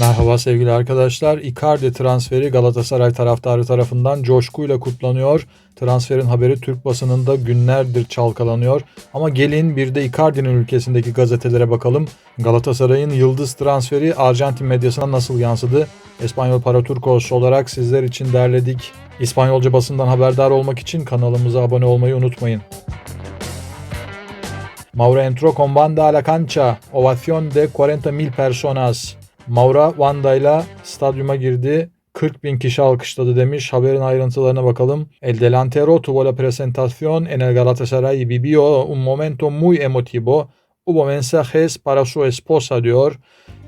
Merhaba sevgili arkadaşlar. Icardi transferi Galatasaray taraftarı tarafından coşkuyla kutlanıyor. Transferin haberi Türk basınında günlerdir çalkalanıyor. Ama gelin bir de Icardi'nin ülkesindeki gazetelere bakalım. Galatasaray'ın yıldız transferi Arjantin medyasına nasıl yansıdı? Espanyol Paraturcos olarak sizler için derledik. İspanyolca basından haberdar olmak için kanalımıza abone olmayı unutmayın. Mauro entró con banda a la cancha. Ovación de 40.000 personas. Maura Wanda ile stadyuma girdi. 40 bin kişi alkışladı demiş. Haberin ayrıntılarına bakalım. El delantero tuvo la presentación en el Galatasaray vivió un momento muy emotivo. Hubo mensajes para su esposa diyor.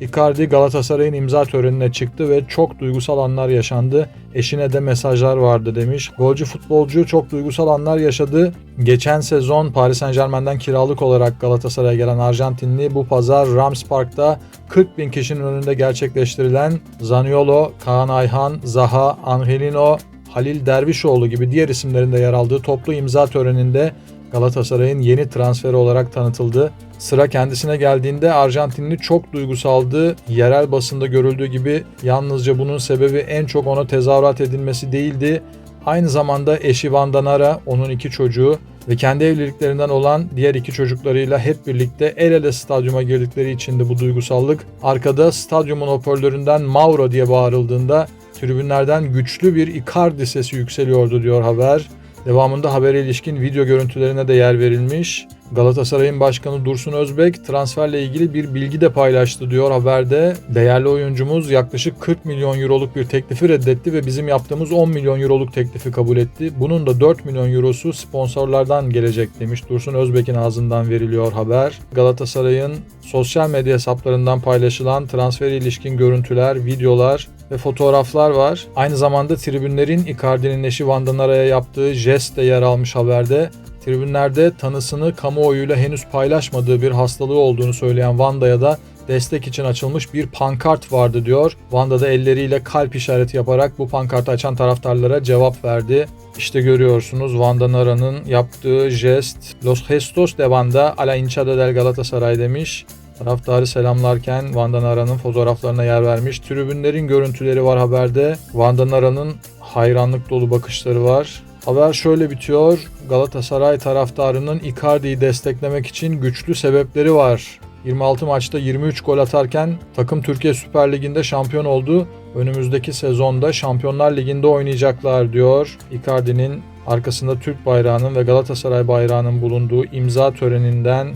Icardi Galatasaray'ın imza törenine çıktı ve çok duygusal anlar yaşandı. Eşine de mesajlar vardı demiş. Golcü futbolcu çok duygusal anlar yaşadı. Geçen sezon Paris Saint Germain'den kiralık olarak Galatasaray'a gelen Arjantinli bu pazar Rams Park'ta 40 bin kişinin önünde gerçekleştirilen Zaniolo, Kaan Ayhan, Zaha, Angelino, Halil Dervişoğlu gibi diğer isimlerin de yer aldığı toplu imza töreninde Galatasaray'ın yeni transferi olarak tanıtıldı. Sıra kendisine geldiğinde Arjantinli çok duygusaldı. Yerel basında görüldüğü gibi yalnızca bunun sebebi en çok ona tezahürat edilmesi değildi. Aynı zamanda eşi Vandanara, onun iki çocuğu ve kendi evliliklerinden olan diğer iki çocuklarıyla hep birlikte el ele stadyuma girdikleri için de bu duygusallık. Arkada stadyumun hoparlöründen Mauro diye bağırıldığında tribünlerden güçlü bir Icardi sesi yükseliyordu diyor haber. Devamında habere ilişkin video görüntülerine de yer verilmiş. Galatasaray'ın başkanı Dursun Özbek transferle ilgili bir bilgi de paylaştı diyor haberde. Değerli oyuncumuz yaklaşık 40 milyon euroluk bir teklifi reddetti ve bizim yaptığımız 10 milyon euroluk teklifi kabul etti. Bunun da 4 milyon eurosu sponsorlardan gelecek demiş. Dursun Özbek'in ağzından veriliyor haber. Galatasaray'ın sosyal medya hesaplarından paylaşılan transfer ilişkin görüntüler, videolar ve fotoğraflar var. Aynı zamanda tribünlerin Icardi'nin eşi Van Nara'ya yaptığı jest de yer almış haberde. Tribünlerde tanısını kamuoyuyla henüz paylaşmadığı bir hastalığı olduğunu söyleyen Vanda'ya da destek için açılmış bir pankart vardı diyor. Vanda da elleriyle kalp işareti yaparak bu pankartı açan taraftarlara cevap verdi. İşte görüyorsunuz Vanda Nara'nın yaptığı jest. Los gestos de Vanda a la hinchada del Galatasaray demiş. Taraftarı selamlarken Vanda Nara'nın fotoğraflarına yer vermiş. Tribünlerin görüntüleri var haberde. Vanda Nara'nın hayranlık dolu bakışları var. Haber şöyle bitiyor. Galatasaray taraftarının Icardi'yi desteklemek için güçlü sebepleri var. 26 maçta 23 gol atarken takım Türkiye Süper Ligi'nde şampiyon oldu. Önümüzdeki sezonda Şampiyonlar Ligi'nde oynayacaklar diyor. Icardi'nin arkasında Türk bayrağının ve Galatasaray bayrağının bulunduğu imza töreninden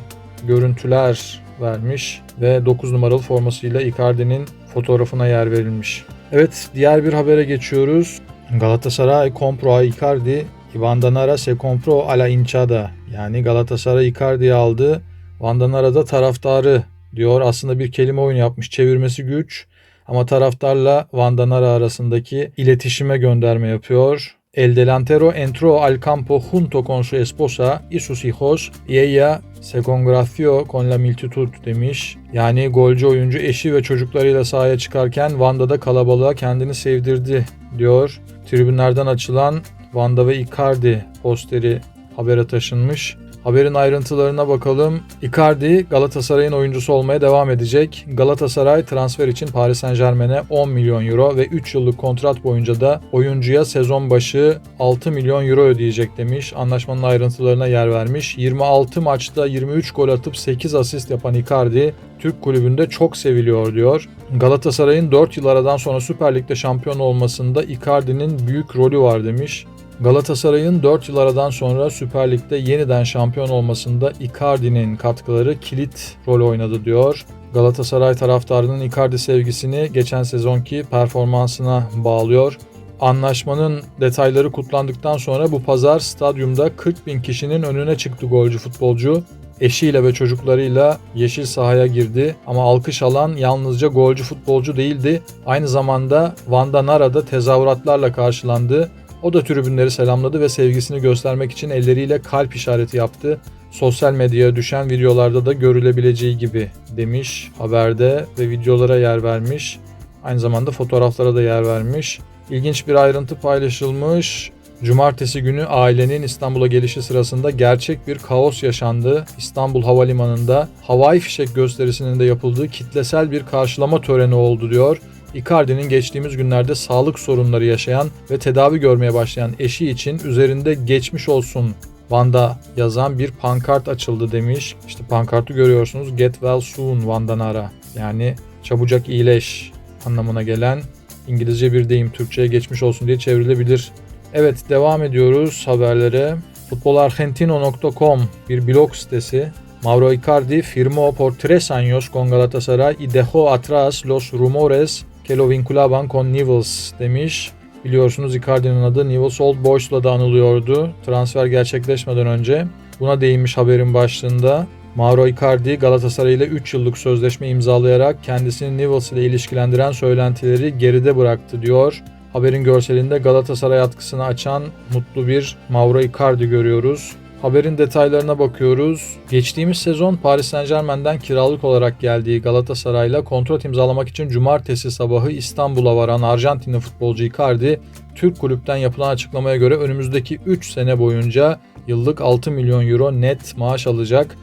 görüntüler vermiş ve 9 numaralı formasıyla Icardi'nin fotoğrafına yer verilmiş. Evet diğer bir habere geçiyoruz. Galatasaray compro Icardi, Vandanara se compro a la hinchada. Yani Galatasaray Icardi'yi aldı. Vandanara da taraftarı diyor. Aslında bir kelime oyunu yapmış. Çevirmesi güç. Ama taraftarla Vandanara arasındaki iletişime gönderme yapıyor. El delantero entró al campo junto con su esposa y sus hijos y ella se congració con la multitud demiş. Yani golcü oyuncu eşi ve çocuklarıyla sahaya çıkarken Vanda'da kalabalığa kendini sevdirdi diyor. Tribünlerden açılan Vanda ve Icardi posteri habere taşınmış. Haberin ayrıntılarına bakalım. Icardi Galatasaray'ın oyuncusu olmaya devam edecek. Galatasaray transfer için Paris Saint Germain'e 10 milyon euro ve 3 yıllık kontrat boyunca da oyuncuya sezon başı 6 milyon euro ödeyecek demiş. Anlaşmanın ayrıntılarına yer vermiş. 26 maçta 23 gol atıp 8 asist yapan Icardi Türk kulübünde çok seviliyor diyor. Galatasaray'ın 4 yıl aradan sonra Süper Lig'de şampiyon olmasında Icardi'nin büyük rolü var demiş. Galatasaray'ın 4 yıl aradan sonra Süper Lig'de yeniden şampiyon olmasında Icardi'nin katkıları kilit rol oynadı diyor. Galatasaray taraftarının Icardi sevgisini geçen sezonki performansına bağlıyor. Anlaşmanın detayları kutlandıktan sonra bu pazar stadyumda 40 bin kişinin önüne çıktı golcü futbolcu. Eşiyle ve çocuklarıyla yeşil sahaya girdi ama alkış alan yalnızca golcü futbolcu değildi. Aynı zamanda Vanda Nara'da tezahüratlarla karşılandı. O da tribünleri selamladı ve sevgisini göstermek için elleriyle kalp işareti yaptı. Sosyal medyaya düşen videolarda da görülebileceği gibi demiş haberde ve videolara yer vermiş. Aynı zamanda fotoğraflara da yer vermiş. İlginç bir ayrıntı paylaşılmış. Cumartesi günü ailenin İstanbul'a gelişi sırasında gerçek bir kaos yaşandı. İstanbul Havalimanı'nda havai fişek gösterisinin de yapıldığı kitlesel bir karşılama töreni oldu diyor. Icardi'nin geçtiğimiz günlerde sağlık sorunları yaşayan ve tedavi görmeye başlayan eşi için üzerinde geçmiş olsun Van'da yazan bir pankart açıldı demiş. İşte pankartı görüyorsunuz. Get well soon Vandanara. Yani çabucak iyileş anlamına gelen İngilizce bir deyim Türkçe'ye geçmiş olsun diye çevrilebilir. Evet devam ediyoruz haberlere. Futbolargentino.com bir blog sitesi. Mauro Icardi firmó por tres años con Galatasaray y dejó atrás los rumores que lo vinculaban con Newell's demiş. Biliyorsunuz Icardi'nin adı Newell's Old Boys'la da anılıyordu transfer gerçekleşmeden önce. Buna değinmiş haberin başlığında. Mauro Icardi Galatasaray ile 3 yıllık sözleşme imzalayarak kendisini Newell's ile ilişkilendiren söylentileri geride bıraktı diyor. Haberin görselinde Galatasaray atkısını açan mutlu bir Mauro Icardi görüyoruz. Haberin detaylarına bakıyoruz. Geçtiğimiz sezon Paris Saint Germain'den kiralık olarak geldiği Galatasaray'la kontrat imzalamak için cumartesi sabahı İstanbul'a varan Arjantinli futbolcu Icardi, Türk kulüpten yapılan açıklamaya göre önümüzdeki 3 sene boyunca yıllık 6 milyon euro net maaş alacak.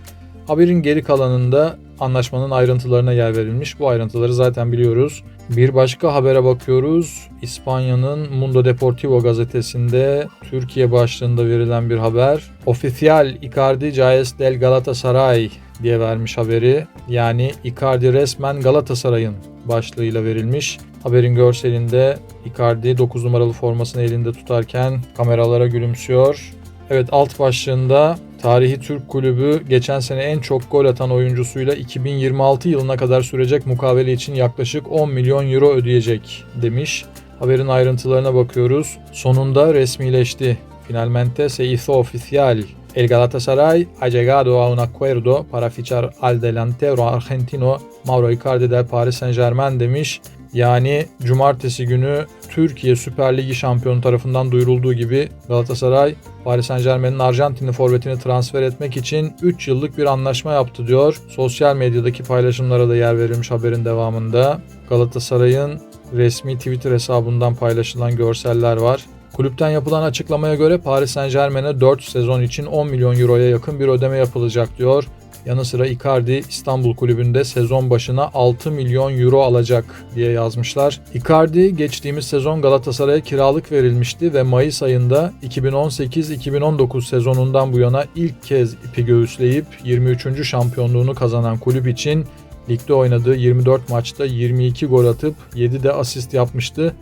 Haberin geri kalanında anlaşmanın ayrıntılarına yer verilmiş. Bu ayrıntıları zaten biliyoruz. Bir başka habere bakıyoruz. İspanya'nın Mundo Deportivo gazetesinde Türkiye başlığında verilen bir haber. Oficial Icardi Caes del Galatasaray diye vermiş haberi. Yani Icardi resmen Galatasaray'ın başlığıyla verilmiş. Haberin görselinde Icardi 9 numaralı formasını elinde tutarken kameralara gülümsüyor. Evet alt başlığında tarihi Türk kulübü geçen sene en çok gol atan oyuncusuyla 2026 yılına kadar sürecek mukavele için yaklaşık 10 milyon euro ödeyecek demiş. Haberin ayrıntılarına bakıyoruz. Sonunda resmileşti. Finalmente se hizo oficial. El Galatasaray ha llegado a un acuerdo para fichar al delantero argentino Mauro Icardi del Paris Saint Germain demiş. Yani cumartesi günü Türkiye Süper Ligi şampiyonu tarafından duyurulduğu gibi Galatasaray Paris Saint Germain'in Arjantinli forvetini transfer etmek için 3 yıllık bir anlaşma yaptı diyor. Sosyal medyadaki paylaşımlara da yer verilmiş haberin devamında. Galatasaray'ın resmi Twitter hesabından paylaşılan görseller var. Kulüpten yapılan açıklamaya göre Paris Saint Germain'e 4 sezon için 10 milyon euroya yakın bir ödeme yapılacak diyor. Yanı sıra Icardi İstanbul kulübünde sezon başına 6 milyon euro alacak diye yazmışlar. Icardi geçtiğimiz sezon Galatasaray'a kiralık verilmişti ve Mayıs ayında 2018-2019 sezonundan bu yana ilk kez ipi göğüsleyip 23. şampiyonluğunu kazanan kulüp için ligde oynadığı 24 maçta 22 gol atıp 7 de asist yapmıştı.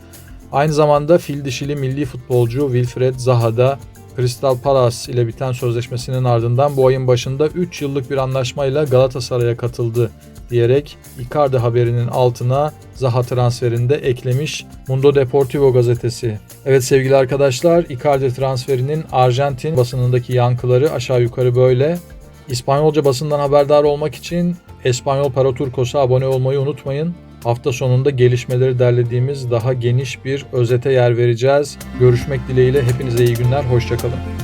Aynı zamanda fil dişili milli futbolcu Wilfred Zaha da Crystal Palace ile biten sözleşmesinin ardından bu ayın başında 3 yıllık bir anlaşmayla Galatasaray'a katıldı diyerek Icardi haberinin altına Zaha transferinde eklemiş Mundo Deportivo gazetesi. Evet sevgili arkadaşlar Icardi transferinin Arjantin basınındaki yankıları aşağı yukarı böyle. İspanyolca basından haberdar olmak için Espanyol Para Turcos'a abone olmayı unutmayın. Hafta sonunda gelişmeleri derlediğimiz daha geniş bir özete yer vereceğiz. Görüşmek dileğiyle hepinize iyi günler, hoşçakalın.